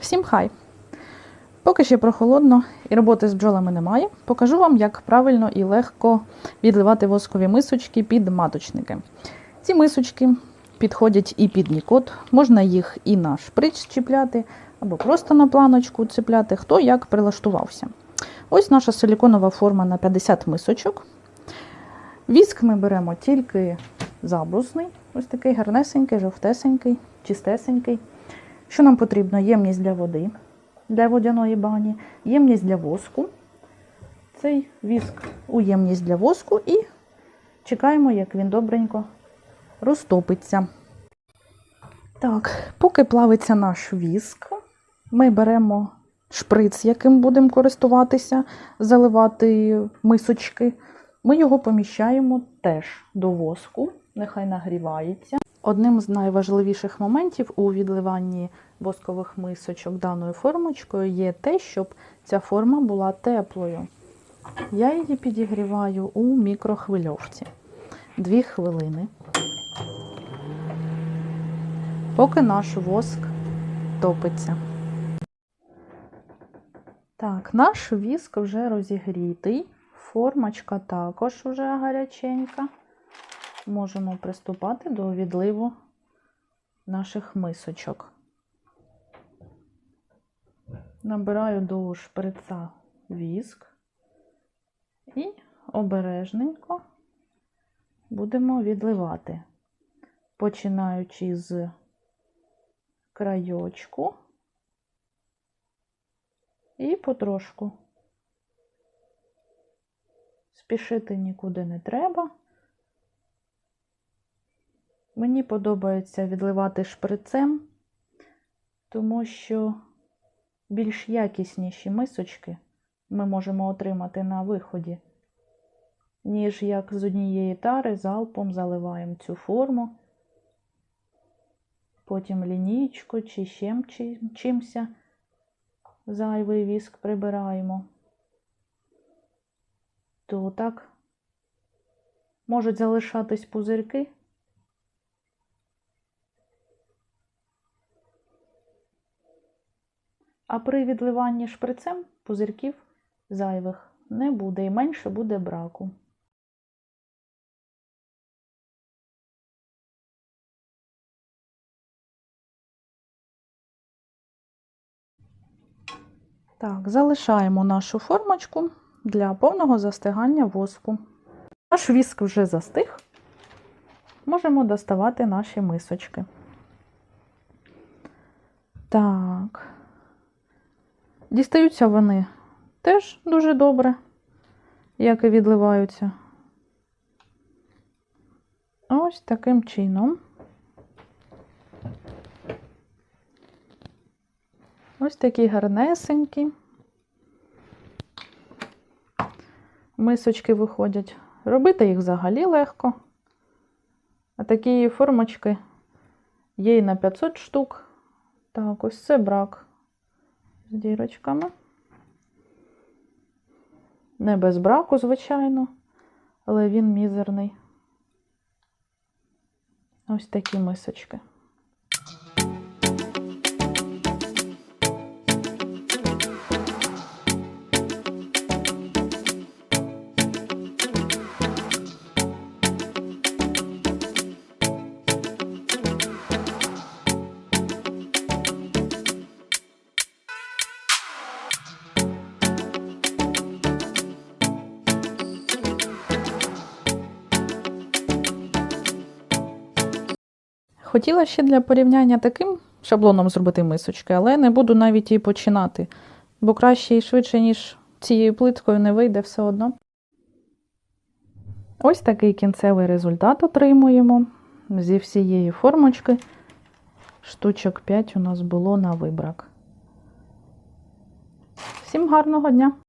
Всім хай! Поки ще прохолодно і роботи з бджолами немає, покажу вам, як правильно і легко відливати воскові мисочки під маточники. Ці мисочки підходять і під нікот, можна їх і на шприц чіпляти, або просто на планочку цепляти, хто як прилаштувався. Ось наша силіконова форма на 50 мисочок. Віск ми беремо тільки забрусний, ось такий гарнесенький, жовтесенький, чистесенький. Що нам потрібно? Ємність для води, для водяної бані, ємність для воску. Цей віск у ємність для воску і чекаємо, як він добренько розтопиться. Так, поки плавиться наш віск, ми беремо шприц, яким будемо користуватися, заливати мисочки. Ми його поміщаємо теж до воску, нехай нагрівається. Одним з найважливіших моментів у відливанні воскових мисочок даною формочкою є те, щоб ця форма була теплою. Я її підігріваю у мікрохвильовці. Дві хвилини. Поки наш воск топиться. Так, наш віск вже розігрітий. Формочка також вже гаряченька. Можемо приступати до відливу наших мисочок. Набираю до шприца віск і обережненько будемо відливати, починаючи з крайочку і потрошку. Спішити нікуди не треба. Мені подобається відливати шприцем, тому що більш якісніші мисочки ми можемо отримати на виході, ніж як з однієї тари залпом заливаємо цю форму, потім лінійку чи ще чимся зайвий віск прибираємо. То так можуть залишатись пузирки. А при відливанні шприцем пузирків зайвих не буде і менше буде браку. Так, залишаємо нашу формочку для повного застигання воску. Наш віск вже застиг. Можемо доставати наші мисочки. Так. Дістаються вони теж дуже добре, як і відливаються. Ось таким чином. Ось такі гарнесенькі. Мисочки виходять. Робити їх взагалі легко. А такі формочки є і на 500 штук. Так, ось це брак з дірочками. Не без браку, звичайно, але він мізерний. Ось такі мисочки. Хотіла ще для порівняння таким шаблоном зробити мисочки, але не буду навіть і починати, бо краще і швидше, ніж цією плиткою не вийде все одно. Ось такий кінцевий результат отримуємо зі всієї формочки. Штучок 5 у нас було на вибрак. Всім гарного дня!